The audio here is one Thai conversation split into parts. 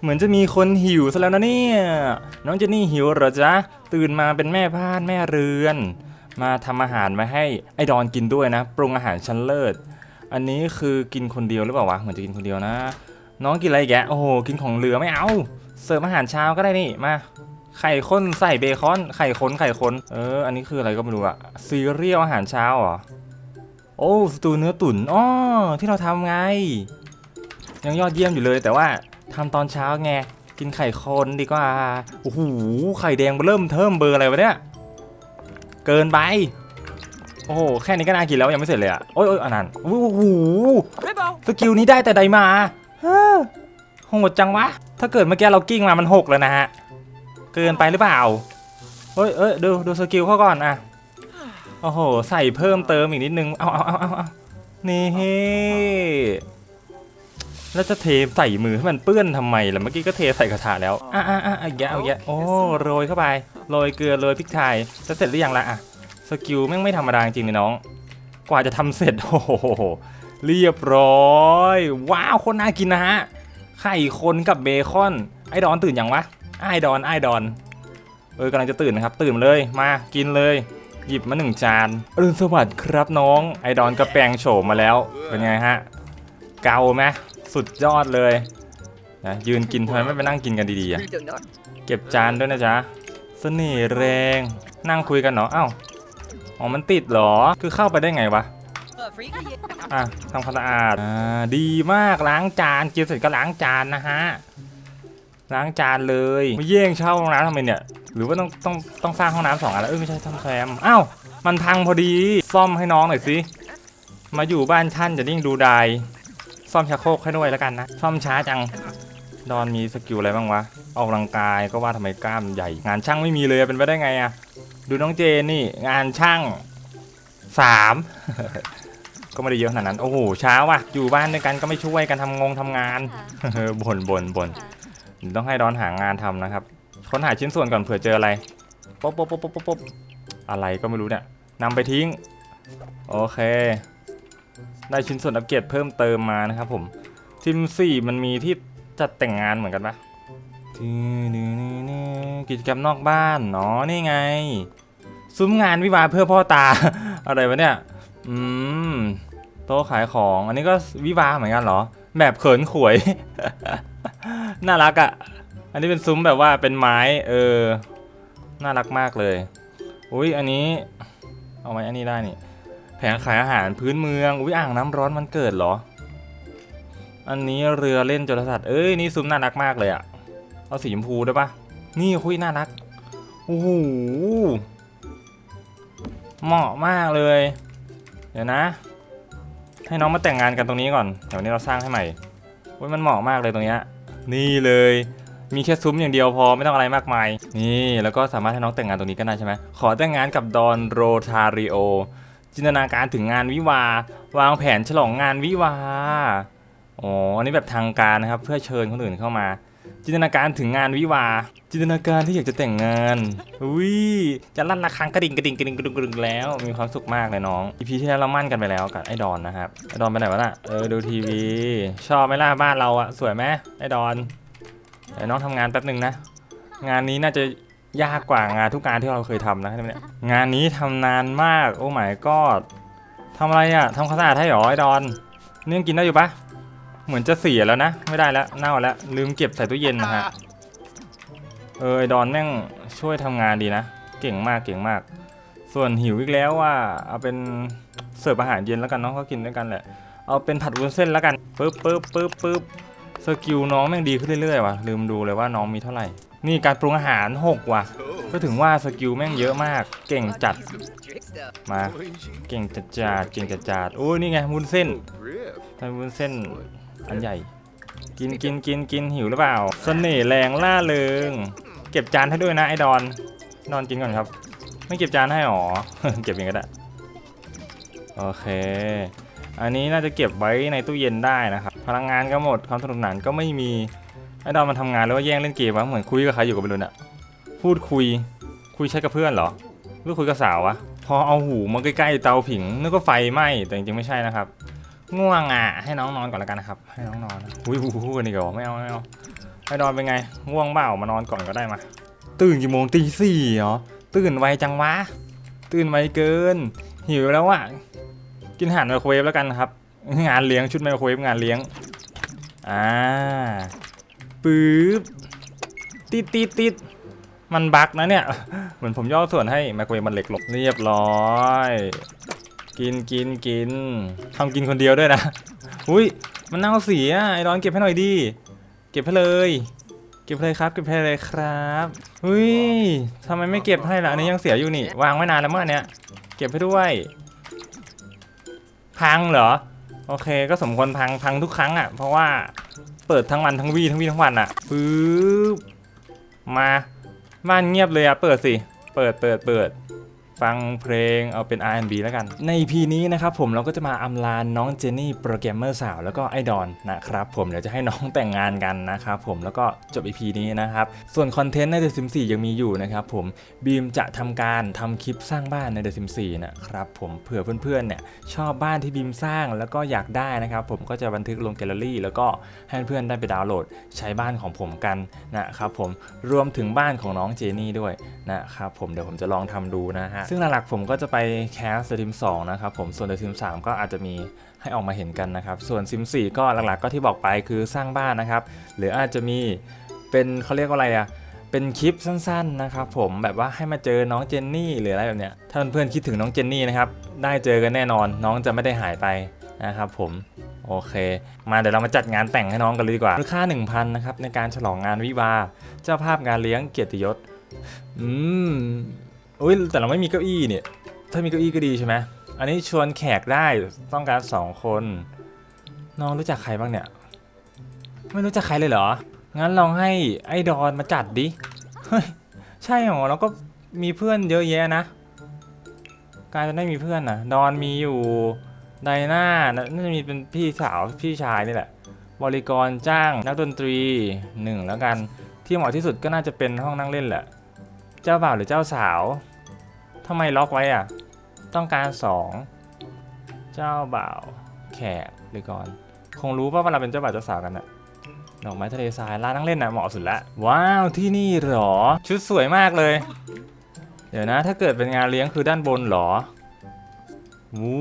เหมือนจะมีคนหิวซะแล้วนะเนี่ย น้องเจนนี่หิวเหรอจ๊ะ ตื่นมาเป็นแม่บ้านแม่เรือน มาทำอาหารมาให้ไอ้ดอนกินด้วยนะ ปรุงอาหารชั้นเลิศ อันนี้คือกินคนเดียวหรือเปล่าวะ เหมือนจะกินคนเดียวนะ น้องกินอะไรแก โอ้โห กินของเหลือไม่เอา เสิร์ฟอาหารเช้าก็ได้นี่ มา ไข่ข้นใส่เบคอน ไข่ข้นไข่ข้น เออ อันนี้คืออะไรก็ไม่รู้อะซีเรียลอาหารเช้าเหรอ โอ้สตูเนื้อตุ๋นอ๋อที่เราทำไง ยังยอดเยี่ยมอยู่เลยแต่ว่า ทำตอนเช้าไง กินไข่คนดีกว่า โอ้โห ไข่แดงเริ่มเทิมเบอร์อะไรวะเนี่ย เกินไป โอ้โห แค่นี้ก็น่ากินแล้วยังไม่เสร็จเลยอะ โอ้ยโอ้ยอันนั้นโอ้โห สกิลนี้ได้แต่ใดมาฮ่าโหดจังวะ ถ้าเกิดเมื่อกี้เรากิ้งมามันหกแล้วนะฮะ เกินไปหรือเปล่า เฮ้ย เอ้ยดูดูสกิลเขาก่อนอะ โอ้โห ใส่เพิ่มเติมอีกนิดนึง เอาเอาเอาเอาเอานี่ แล้วจะเทใส่มือให้มันเปื้อนทำไมล่ะเมื่อกี้ก็เทใส่กระถาแล้วอะอะอะอะแยะเอาแยะโอ้โรยเข้าไปโรยเกลือโรยพริกไทยจะเสร็จหรือยังล่ะอะสกิลแม่งไม่ธรรมดาจริงๆเลยน้อง กว่าจะทำเสร็จโอ้โหเรียบร้อย ว้าวโคนน่ากินนะฮะไข่คนกับเบคอน ไอดอนตื่นยังวะไอดอนไอดอนเออกำลังจะตื่นนะครับ ตื่นมาเลยมากินเลยหยิบมาหนึ่งจานอรุณสวัสดิ์ครับน้อง ไอดอนก็แปลงโฉมมาแล้ว เป็นไงฮะ เกาไหม สุดยอดเลยนะยืนกินทำไมไม่ไปนั่งกินกันดีๆอะเก็บจานด้วยนะจ๊ะเสน่ห์แรงนั่งคุยกันเนาะอ้าวอ๋อมันติดเหรอคือเข้าไปได้ไงวะอะทำความสะอาดอ่าดีมากล้างจานกินเสร็จก็ล้างจานนะฮะล้างจานเลยไม่แย่งเช่าห้องน้ำทำไมเนี่ย หรือว่าต้องต้องต้องสร้างห้องน้ำสองอันแล้วเอ้ยไม่ใช่ทำแซมอ้าวมันพังพอดีซ่อมให้น้องหน่อยสิมาอยู่บ้านท่านจะยิ่งดูดาย ซ่อมชักโครกให้ด้วยแล้วกันนะ ซ่อมช้าจัง ดอนมีสกิลอะไรบ้างวะ ออกกำลังกายก็ว่าทำไมกล้ามใหญ่ งานช่างไม่มีเลยเป็นไปได้ไงอะดูน้องเจนนี่ งานช่างสามก็ไม่ได้เยอะขนาดนั้น โอ้โหเช้าว่ะ อยู่บ้านด้วยกันก็ไม่ช่วยกันทำงงทำงานบ่นบ่นบ่นต้องให้ดอนหางานทำนะครับ ค้นหาชิ้นส่วนก่อนเผื่อเจออะไรป๊บป๊บป๊บป๊บป๊บป๊บอะไรก็ไม่รู้เนี่ยนำไปทิ้ง โอเค ได้ชิ้นส่วนอัปเกรดเพิ่มเติมมานะครับผมทีมสี่มันมีที่จัดแต่งงานเหมือนกันปะกิจกรรมนอกบ้านเนาะนี่ไง ซุ้มงานวิวาเพื่อพ่อตา อะไรวะเนี่ย อืม โต๊ะขายของ อันนี้ก็วิวาเหมือนกันเหรอ แบบเขินขวย น่ารักอะ่ะ อันนี้เป็นซุ้มแบบว่าเป็นไม้ เออ น่ารักมากเลย อุ้ยอันนี้ เอาไว้อันนี้ได้นี่ แผงขายอาหารพื้นเมือง อุ้ยอ่างน้ำร้อนมันเกิดเหรอ อันนี้เรือเล่นจรสัตว์เอ้ยนี่ซุ้มน่ารักมากเลยอะเอาสีชมพูได้ปะนี่คุยน่ารักโอ้โหเหมาะมากเลย เดี๋ยวนะ ให้น้องมาแต่งงานกันตรงนี้ก่อนเดี๋ยวนี้เราสร้างให้ใหม่อุ้ยมันเหมาะมากเลยตรงเนี้ยนี่เลยมีแค่ซุ้มอย่างเดียวพอไม่ต้องอะไรมากมาย นี่แล้วก็สามารถให้น้องแต่งงานตรงนี้ก็ได้ใช่ไหมขอแต่งงานกับดอนโรทาริโอ จินตนาการถึงงานวิวาวางแผนฉลองงานวิวาอ๋ออันนี้แบบทางการนะครับ เพื่อเชิญคนอื่นเข้ามา จินตนาการถึงงานวิวา จินตนาการที่อยากจะแต่งงานอุ้ยจะลั่นระฆังกระดิ่งกระดิ่งกระดิ่งกระดิ่งกระดิ่งแล้ว มีความสุขมากเลยน้องอีพีที่แล้วเรามั่นกันไปแล้วกับไอ้ดอนนะครับไอ้ดอนไปไหนวะน่ะเออดูทีวี ชอบไหมล่ะบ้านเราอะสวยไหมไอ้ดอนไอ้น้องทำงานแป๊บหนึ่งนะงานนี้น่าจะ ยากกว่างานทุกงานที่เราเคยทำนะเนี่ยงานนี้ทำนานมาก โอ้ my god ทำอะไรอะทำความสะอาดให้หรอไอ้ดอนนี่ยังกินได้อยู่ปะเหมือนจะเสียแล้วนะ ไม่ได้แล้วเน่าแล้ว ลืมเก็บใส่ตู้เย็นนะฮะเออไอดอนแม่งช่วยทำงานดีนะ เก่งมากเก่งมาก ส่วนหิวอีกแล้วว่าเอาเป็นเสิร์ฟอาหารเย็นแล้วกันเนาะเขากินด้วยกันแหละเอาเป็นผัดวุ้นเส้นแล้วกันปึ๊บปึ๊บปึ๊บปึ๊บ สกิลน้องแม่งดีขึ้นเรื่อยๆว่ะลืมดูเลยว่าน้องมีเท่าไหร่ นี่การปรุงอาหารหกว่ะ ก็ถึงว่าสกิลแม่งเยอะมาก เก่งจัดมาเก่งจัดจัดเก่งจัดจัดโอ้ยนี่ไงวุ้นเส้นทำวุ้นเส้นอันใหญ่ กินกินกินกินหิวหรือเปล่า เสน่ห์แรงล่าเริง เก็บจานให้ด้วยนะไอ้ดอนดอนกินก่อนครับ ไม่เก็บจานให้หรอเก็บเองก็ได้โอเค อันนี้น่าจะเก็บไว้ในตู้เย็นได้นะครับ พลังงานก็หมด ความสนุกสนานก็ไม่มี ไอ้ดอนมันทำงานแล้วว่าแย่งเล่นเกมวะเหมือนคุยกับใครอยู่กับไม่รู้เนี่ยพูดคุย คุยใช้กับเพื่อนเหรอหรือคุยกับสาววะพอเอาหูมาใกล้ๆเตาผิงนึกว่าไฟไหม้ แต่จริงๆไม่ใช่นะครับ ง่วงอะ ให้น้องนอนก่อนล้วกันนะครับ ให้น้องนอนอุ้ยหูกันอีกเหรอไม่เอาไม่เอาไอ้ดอนเป็นไง ง่วงเปล่ามานอนก่อนก็ได้มา ตื่นกี่โมงตีสี่เหรอ ตื่นไวจังวะ ตื่นไวเกิน หิวแล้วอะ กินอาหารไมโครเวฟแล้วกันครับ งานเลี้ยงชุดไมโครเวฟงานเลี้ยง อ่าปึ๊บติดติดติดมันบั๊กนะเนี่ย เหมือนผมย่อส่วนให้ไมโครเวฟมันเล็กลงเรียบร้อย กินกินกินทำกินคนเดียวด้วยนะอุ้ยมันเน่าเสียไอร้อนเก็บให้หน่อยดิเก็บให้เลย เก็บเลยครับเก็บให้เลยครับอุ้ยทำไมไม่เก็บให้ล่ะอันนี้ยังเสียอยู่นี่ วางไว้นานแล้วเมื่อเนี้ยเก็บให้ด้วย พังเหรอ โอเค ก็สมควรพังพังทุกครั้งอะ เพราะว่าเปิดทั้งวันทั้งวีทั้งวีทั้งวันอะปึ๊บมาบ้านเงียบเลยอะ เปิดสิ เปิดเปิดเปิด ฟังเพลงเอาเป็น R&B แล้วกัน ใน EP นี้นะครับผมเราก็จะมาอำลาน้องเจนนี่โปรแกรมเมอร์สาวแล้วก็ไอดอนนะครับผมเดี๋ยวจะให้น้องแต่งงานกันนะครับผมแล้วก็จบ EP นี้นะครับ ส่วนคอนเทนต์ใน The Sims 4ยังมีอยู่นะครับผมบีมจะทำการทำคลิปสร้างบ้านใน The Sims 4นะครับผมเผื่อเพื่อนๆเนี่ยชอบบ้านที่บีมสร้างแล้วก็อยากได้นะครับผมก็จะบันทึกลงแกลเลอรี่แล้วก็ให้เพื่อนๆได้ไปดาวน์โหลดใช้บ้านของผมกันนะครับผมรวมถึงบ้านของน้องเจนี่ด้วยนะครับผมเดี๋ยวผมจะลองทำดูนะฮะซึ่งหลักๆผมก็จะไปแคสเดอะซิม2นะครับผมส่วนเดอะซิม3ก็อาจจะมีให้ออกมาเห็นกันนะครับ ส่วนซิม4ก็หลักๆก็ที่บอกไปคือสร้างบ้านนะครับ หรืออาจจะมีเป็นเขาเรียกว่าอะไรอะเป็นคลิปสั้นๆนะครับผมแบบว่าให้มาเจอน้องเจนนี่หรืออะไรแบบเนี้ยถ้าเพื่อนๆคิดถึงน้องเจนนี่นะครับได้เจอกันแน่นอน น้องจะไม่ได้หายไปนะครับผมโอเค มาเดี๋ยวเรามาจัดงานแต่งให้น้องกันเลยดีกว่ามูลค่า 1,000นะครับในการฉลองงานวิวาเจ้าภาพงานเลี้ยงเกียรติยศอืม อุ้ยแต่เราไม่มีเก้าอี้เนี่ย ถ้ามีเก้าอี้ก็ดีใช่ไหมอันนี้ชวนแขกได้ต้องการสองคน น้องรู้จักใครบ้างเนี่ย ไม่รู้จักใครเลยเหรอ งั้นลองให้ไอ้ดอนมาจัดดิ เฮ้ย ใช่เหรอเราก็มีเพื่อนเยอะแยะนะ กลายเป็นไม่มีเพื่อนนะดอนมีอยู่ไดนาน่าจะมีเป็นพี่สาวพี่ชายนี่แหละ บริกรจ้างนักดนตรีหนึ่งแล้วกัน ที่เหมาะที่สุดก็น่าจะเป็นห้องนั่งเล่นแหละ เจ้าบ่าวหรือเจ้าสาวำไมล็อกไว้อะ ต้องการสองเจ้าบ่าวแขกหรือก่อน คงรู้ป่ะว่าเราเป็นเจ้าบ่าวเจ้าสาวกันอะดอกไม้ทะเลทรายร้านนั่งเล่นนะเหมาะสุดละ ว้าวที่นี่เหรอ ชุดสวยมากเลย เดี๋ยวนะ ถ้าเกิดเป็นงานเลี้ยงคือด้านบนเหรอวู้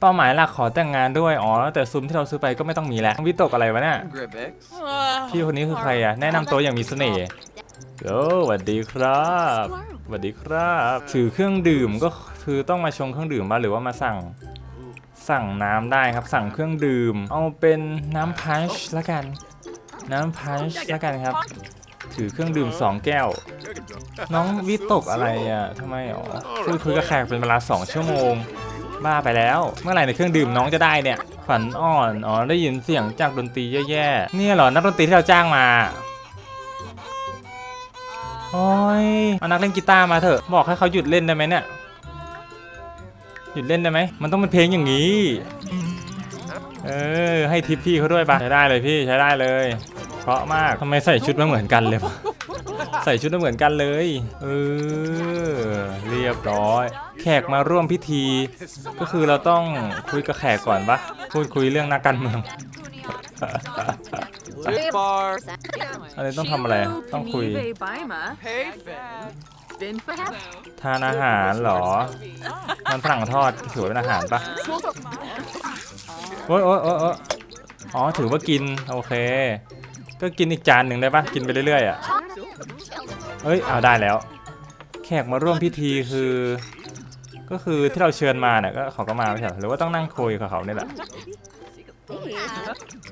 เป้าหมายหลักขอแต่งงานด้วย อ๋อ แต่ซุ้มที่เราซื้อไปก็ไม่ต้องมีแล้ววิตกอะไรวะเนี่ย Gribix. พี่คนนี้คือใครอะแนะนำตัวอย่างมีเสน่ห์ โอ้สวัสดีครับสวัสดีครับ ถือเครื่องดื่มก็คือต้องมาชงเครื่องดื่มมาหรือว่ามาสั่ง สั่งน้ำได้ครับ สั่งเครื่องดื่ม เอาเป็นน้ำพันช์ละกัน น้ำพันช์ละกันครับ ถือเครื่องดื่ม2แก้ว น้องวิตกอะไรอะทำไมอ๋อคุยคุยกับแขกเป็นเวลา2ชั่วโมง บ้าไปแล้ว เมื่อไหร่ในเครื่องดื่มน้องจะได้เนี่ย ฝันอ่อน อ๋อ ได้ยินเสียงจากดนตรีแย่ๆ เนี่ยเหรอ นักดนตรีที่เราจ้างมา โอ้ยเอานักเล่นกีตาร์มาเถอะ บอกให้เขาหยุดเล่นได้ไหมเนี่ย หยุดเล่นได้ไหม มันต้องเป็นเพลงอย่างนี้ เออ ให้ทิปพี่เขาด้วยปะใช้ได้เลยพี่ใช้ได้เลย เพราะมากทำไมใส่ชุดมาเหมือนกันเลยวะ ใส่ชุดมาเหมือนกันเลย เออ เรียบร้อย แขกมาร่วมพิธี ก็คือเราต้องคุยกับแขกก่อนปะพูดคุยเรื่องนักการเมือง Lift bar. อะไรต้องทำอะไร ต้องคุย Pay fan. Bin for half. ทานอาหารเหรอ มันฝรั่งทอดถือว่าเป็นอาหารปะโอ๊ยโอ๊ยโอ๊ยโอ๊ยอ๋อ ถือว่ากิน โอเค ก็กินอีกจานหนึ่งได้ปะกินไปเรื่อยๆอะ เอ้ย เอาได้แล้ว แขกมาร่วมพิธีคือ ก็คือที่เราเชิญมาเนี่ยก็เขาก็มาไม่ใช่เหรอหรือว่าต้องนั่งคุยกับเขาเนี่ยแหละ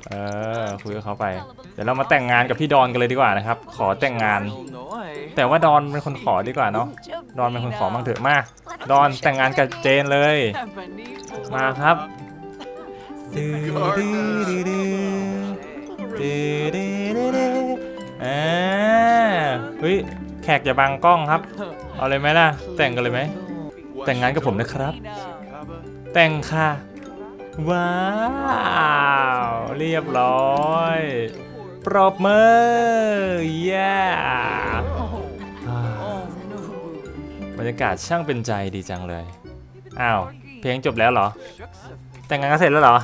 เออคุยกับเขาไป เดี๋ยวเรามาแต่งงานกับพี่ดอนกันเลยดีกว่านะครับ ขอแต่งงาน แต่ว่าดอนเป็นคนขอดีกว่าเนาะดอนเป็นคนขอมั่งเถอะมาดอนแต่งงานกับเจนเลย มาครับอ่าเฮ้ยแขกอย่าบังกล้องครับ เอาเลยไหมล่ะ แต่งกันเลยไหมแต่งงานกับผมนะครับ แต่งค่ะ ว้าว เรียบร้อย ปรบมือเย้อ่าบรรยากาศช่างเป็นใจดีจังเลย อ้าว เพลงจบแล้วเหรอ แต่งงานกันเสร็จแล้วเหรอ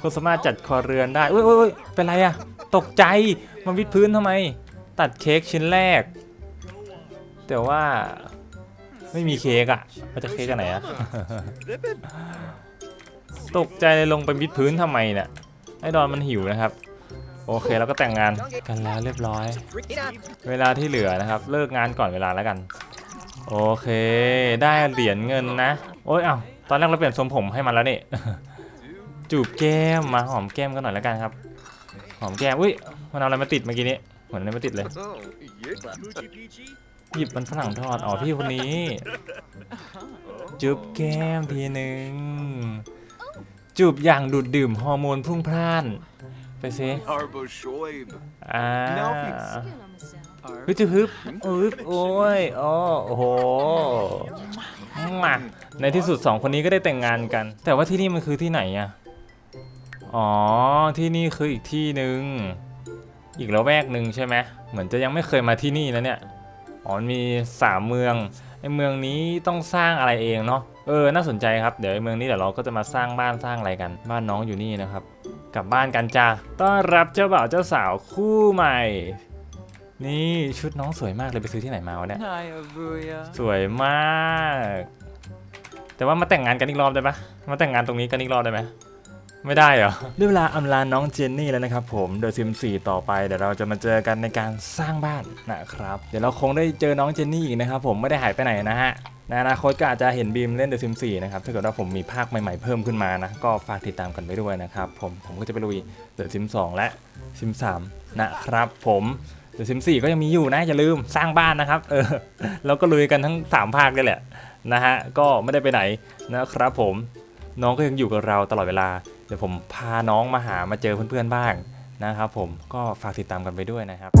คุณสามารถจัดคอเรือนได้อุ้ยอุ้ยอุ้ยเป็นไรอะตกใจมาวิดพื้นทำไม ตัดเค้กชิ้นแรก แต่ว่าไม่มีเค้กอะมาจะเค้กกันไหนอะ ตกใจเลยลงไปวิดพื้นทำไมเนี่ยไอ้ดอนมันหิวนะครับ โอเคแล้วก็แต่งงานกันแล้วเรียบร้อย เวลาที่เหลือนะครับ เลิกงานก่อนเวลาแล้วกัน โอเค ได้เหรียญเงินนะ โอ้ยเอ้าตอนแรกเราเปลี่ยนทรงผมให้มันแล้วนี่จูบแก้มมาหอมแก้มกันหน่อยแล้วกันครับหอมแก้มอุ้ยมันเอาอะไรมาติดเมื่อกี้นี้เหมือนอะไรมาติดเลยหยิบมันฝรั่งทอดอ๋อพี่คนนี้จูบแก้มทีหนึ่ง จูบอย่างดูดดื่มฮอร์โมนพรุ่งพล่าน ไปซิอ่าฮึบฮึบอึบโอ้ยอ๋อโอ้โหมาในที่สุดสองคนนี้ก็ได้แต่งงานกัน แต่ว่าที่นี่มันคือที่ไหนอะอ๋อ ที่นี่คืออีกที่หนึ่ง อีกละแวกหนึ่งใช่ไหมเหมือนจะยังไม่เคยมาที่นี่นะเนี่ย อ๋อ มีสามเมือง ไอเมืองนี้ต้องสร้างอะไรเองเนาะ เออ น่าสนใจครับ เดี๋ยวไอเมืองนี้เดี๋ยวเราก็จะมาสร้างบ้านสร้างอะไรกัน บ้านน้องอยู่นี่นะครับ กลับบ้านกันจ้า ต้อนรับเจ้าบ่าวเจ้าสาวคู่ใหม่ นี่ชุดน้องสวยมากเลยไปซื้อที่ไหนมาวะเนี่ย Hayabuya. สวยมาก แต่ว่ามาแต่งงานกันอีกรอบได้ปะมาแต่งงานตรงนี้กันอีกรอบได้ไหมไม่ได้เหรอได้เวลาอำลาน้องเจนนี่แล้วนะครับผมเดอะซิมสี่ต่อไปเดี๋ยวเราจะมาเจอกันในการสร้างบ้านนะครับ เดี๋ยวเราคงได้เจอน้องเจนนี่อีกนะครับผมไม่ได้หายไปไหนนะฮะ ในอนาคตก็อาจจะเห็นบีมเล่นเดอะซิมสี่นะครับถ้าเกิดว่าผมมีภาคใหม่ๆเพิ่มขึ้นมานะ ก็ฝากติดตามกันไว้ด้วยนะครับ ผมผมก็จะไปลุยเดอะซิมสองและซิมสามนะครับ ผมเดอะซิมสี่ก็ยังมีอยู่นะอย่าลืมสร้างบ้านนะครับเออแล้วก็ลุยกันทั้ง 3 ภาคเลยแหละนะฮะก็ไม่ได้ไปไหนนะครับ ผมน้องก็ยังอยู่กับเราตลอดเวลาเดี๋ยวผมพาน้องมาหามาเจอเพื่อนๆบ้างนะครับ ผมก็ฝากติดตามกันไปด้วยนะครับ